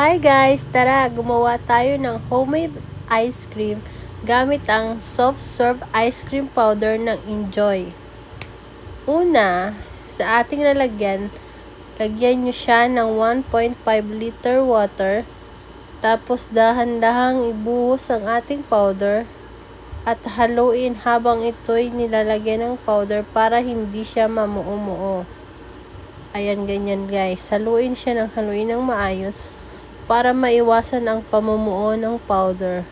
Hi guys! Tara, gumawa tayo ng homemade ice cream gamit ang soft serve ice cream powder ng Enjoy. Una, sa ating lalagyan, lagyan nyo siya ng 1.5 liter water, tapos dahan-dahang ibuhos ang ating powder, at haluin habang ito'y nilalagyan ng powder para hindi siya mamuo-muo. Ayan, ganyan guys. Haluin siya ng haluin ng maayos para maiwasan ang pamumuo ng powder.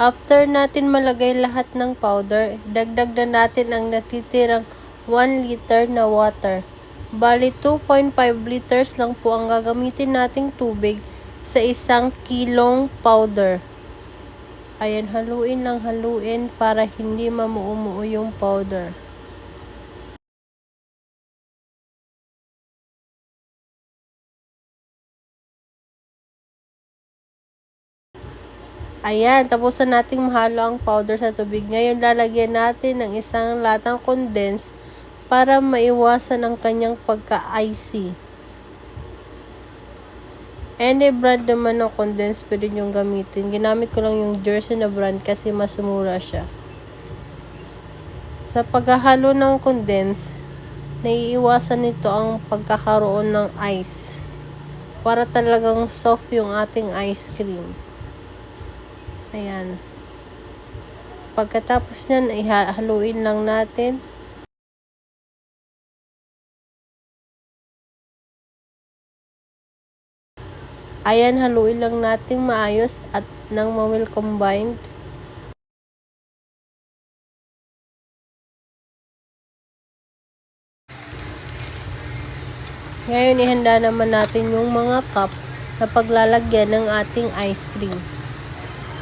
After natin malagay lahat ng powder, dagdag na natin ang natitirang 1 liter na water. Bali 2.5 liters lang po ang gagamitin nating tubig sa isang kilong powder. Ayan, haluin lang haluin para hindi mamuumuo yung powder. Ayan, tapos na nating mahalo ang powder sa tubig. Ngayon, lalagyan natin ng isang latang condense para maiwasan ang kanyang pagka-icy. Any brand naman ng condense pwede nyo gamitin. Ginamit ko lang yung Jersey na brand kasi mas mura siya. Sa paghahalo ng condense, naiiwasan nito ang pagkakaroon ng ice. Para talagang soft yung ating ice cream. Ayan. Pagkatapos nyan, ihaluin lang natin. Ayan, haluin lang natin maayos at nang ma-well combined. Ngayon, ihanda naman natin yung mga cup na paglalagyan ng ating ice cream.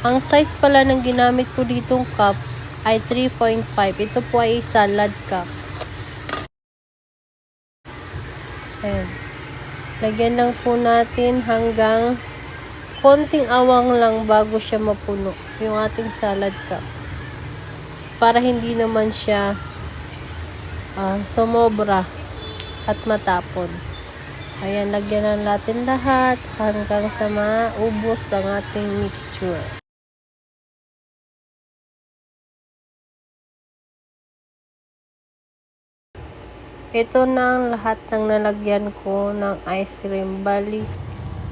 Ang size pala ng ginamit ko ditong cup ay 3.5. Ito po ay salad cup. Ayan. Lagyan lang po natin hanggang konting awang lang bago siya mapuno yung ating salad cup. Para hindi naman siya uh, sumobra at matapon. Ayan, lagyan na natin lahat hanggang sa maubos ang ating mixture. Ito na ang lahat ng nalagyan ko ng ice cream. Bali,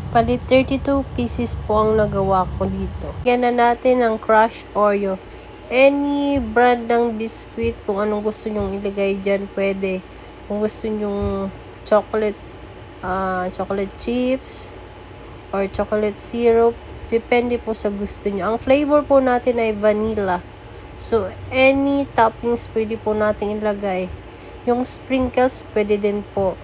bali 32 pieces po ang nagawa ko dito. Yan na natin ang crushed Oreo. Any brand ng biscuit, kung anong gusto nyong ilagay dyan, pwede. Kung gusto nyong chocolate, uh, chocolate chips, or chocolate syrup, depende po sa gusto nyo. Ang flavor po natin ay vanilla. So, any toppings pwede po natin ilagay. Yung sprinkles, pwede din po.